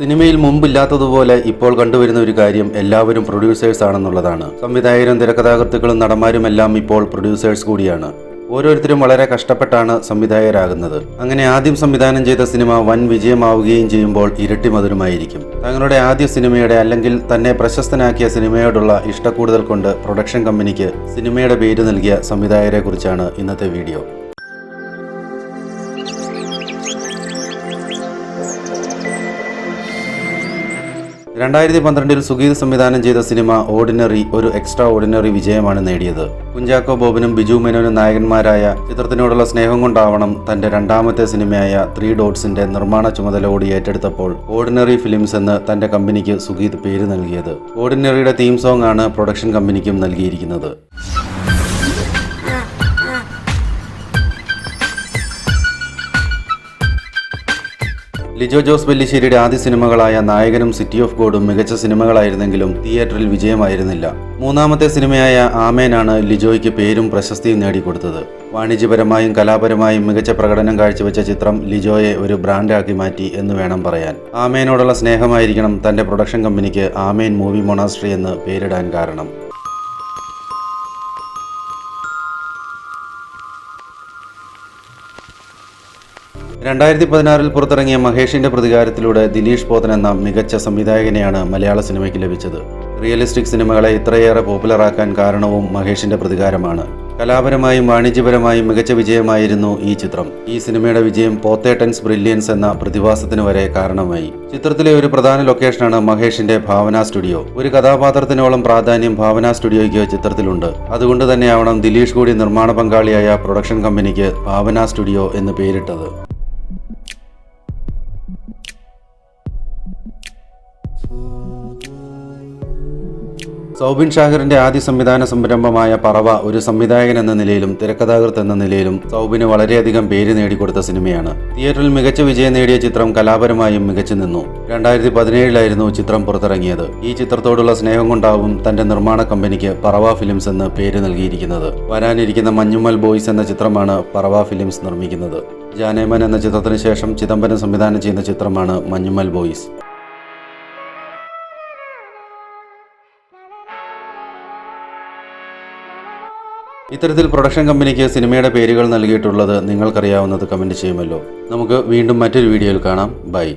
സിനിമയിൽ മുമ്പില്ലാത്തതുപോലെ ഇപ്പോൾ കണ്ടുവരുന്ന ഒരു കാര്യം എല്ലാവരും പ്രൊഡ്യൂസേഴ്സ് ആണെന്നുള്ളതാണ്. സംവിധായകരും തിരക്കഥാകൃത്തുക്കളും നടന്മാരും എല്ലാം ഇപ്പോൾ പ്രൊഡ്യൂസേഴ്സ് കൂടിയാണ്. ഓരോരുത്തരും വളരെ കഷ്ടപ്പെട്ടാണ് സംവിധായകരാകുന്നത്. അങ്ങനെ ആദ്യം സംവിധാനം ചെയ്ത സിനിമ വൻ വിജയമാവുകയും ചെയ്യുമ്പോൾ ഇരട്ടി മധുരമായിരിക്കും. തങ്ങളുടെ ആദ്യ സിനിമയുടെ അല്ലെങ്കിൽ തന്നെ പ്രശസ്തനാക്കിയ സിനിമയോടുള്ള ഇഷ്ടക്കൂടുതൽ കൊണ്ട് പ്രൊഡക്ഷൻ കമ്പനിക്ക് സിനിമയുടെ പേര് നൽകിയ സംവിധായകരെ കുറിച്ചാണ് ഇന്നത്തെ വീഡിയോ. രണ്ടായിരത്തി പന്ത്രണ്ടിൽ സുഗീത് സംവിധാനം ചെയ്ത സിനിമ ഓർഡിനറി ഒരു എക്സ്ട്രാ ഓർഡിനറി വിജയമാണ് നേടിയത്. കുഞ്ചാക്കോ ബോബനും ബിജു മേനോനും നായകന്മാരായ ചിത്രത്തിനോടുള്ള സ്നേഹം കൊണ്ടാവണം തന്റെ രണ്ടാമത്തെ സിനിമയായ ത്രീ ഡോട്ട്സിന്റെ നിർമ്മാണ ചുമതല കൂടി ഏറ്റെടുത്തപ്പോൾ ഓർഡിനറി ഫിലിംസ് എന്ന് തന്റെ കമ്പനിക്ക് സുഗീത് പേര് നൽകിയത്. ഓർഡിനറിയുടെ തീം സോങ് ആണ് പ്രൊഡക്ഷൻ കമ്പനിക്കും നൽകിയിരിക്കുന്നത്. ലിജോ ജോസ് പെല്ലിശ്ശേരിയുടെ ആദ്യ സിനിമകളായ നായകനും സിറ്റി ഓഫ് ഗോഡും മികച്ച സിനിമകളായിരുന്നെങ്കിലും തിയേറ്ററിൽ വിജയമായിരുന്നില്ല. മൂന്നാമത്തെ സിനിമയായ ആമേനാണ് ലിജോയ്ക്ക് പേരും പ്രശസ്തിയും നേടിക്കൊടുത്തത്. വാണിജ്യപരമായും കലാപരമായും മികച്ച പ്രകടനം കാഴ്ചവെച്ച ചിത്രം ലിജോയെ ഒരു ബ്രാൻഡാക്കി മാറ്റി എന്ന് വേണം പറയാൻ. ആമേനോടുള്ള സ്നേഹമായിരിക്കണം തന്റെ പ്രൊഡക്ഷൻ കമ്പനിക്ക് ആമേൻ മൂവി മൊണാസ്ട്രി എന്ന് പേരിടാൻ കാരണം. രണ്ടായിരത്തി പതിനാറിൽ പുറത്തിറങ്ങിയ മഹേഷിന്റെ പ്രതികാരത്തിലൂടെ ദിലീഷ് പോത്തൻ എന്ന മികച്ച സംവിധായകനെയാണ് മലയാള സിനിമയ്ക്ക് ലഭിച്ചത്. റിയലിസ്റ്റിക് സിനിമകളെ ഇത്രയേറെ പോപ്പുലറാക്കാൻ കാരണവും മഹേഷിന്റെ പ്രതികാരമാണ്. കലാപരമായും വാണിജ്യപരമായും മികച്ച വിജയമായിരുന്നു ഈ ചിത്രം. ഈ സിനിമയുടെ വിജയം പോത്തേട്ടൻസ് ബ്രില്യൻസ് എന്ന പ്രതിഭാസത്തിന് വരെ കാരണമായി. ചിത്രത്തിലെ ഒരു പ്രധാന ലൊക്കേഷനാണ് മഹേഷിന്റെ ഭാവന സ്റ്റുഡിയോ. ഒരു കഥാപാത്രത്തിനോളം പ്രാധാന്യം ഭാവന സ്റ്റുഡിയോയ്ക്ക് ചിത്രത്തിലുണ്ട്. അതുകൊണ്ട് തന്നെയാവണം ദിലീഷ് കൂടി നിർമ്മാണ പങ്കാളിയായ പ്രൊഡക്ഷൻ കമ്പനിക്ക് ഭാവന സ്റ്റുഡിയോ എന്ന് പേരിട്ടത്. Ooh. സൗബിൻ ഷാഹിറിന്റെ ആദ്യ സംവിധാന സംരംഭമായ പറവ ഒരു സംവിധായകൻ എന്ന നിലയിലും തിരക്കഥാകൃത്ത് എന്ന നിലയിലും സൗബിന് വളരെയധികം പേര് നേടിക്കൊടുത്ത സിനിമയാണ്. തിയേറ്ററിൽ മികച്ച വിജയം നേടിയ ചിത്രം കലാപരമായും മികച്ചു നിന്നു. രണ്ടായിരത്തി പതിനേഴിലായിരുന്നു ചിത്രം പുറത്തിറങ്ങിയത്. ഈ ചിത്രത്തോടുള്ള സ്നേഹം കൊണ്ടാവും തന്റെ നിർമ്മാണ കമ്പനിക്ക് പറവ ഫിലിംസ് എന്ന് പേര് നൽകിയിരിക്കുന്നത്. വരാനിരിക്കുന്ന മഞ്ഞുമൽ ബോയ്സ് എന്ന ചിത്രമാണ് പറവ ഫിലിംസ് നിർമ്മിക്കുന്നത്. ജാനേമൻ എന്ന ചിത്രത്തിന് ശേഷം ചിദംബരം സംവിധാനം ചെയ്യുന്ന ചിത്രമാണ് മഞ്ഞുമൽ ബോയ്സ്. ഇത്തരത്തിൽ പ്രൊഡക്ഷൻ കമ്പനിക്ക് സിനിമയുടെ പേരുകൾ നൽകിയിട്ടുള്ളത് നിങ്ങൾക്കറിയാവുന്നത് കമന്റ് ചെയ്യുമല്ലോ. നമുക്ക് വീണ്ടും മറ്റൊരു വീഡിയോയിൽ കാണാം. ബൈ.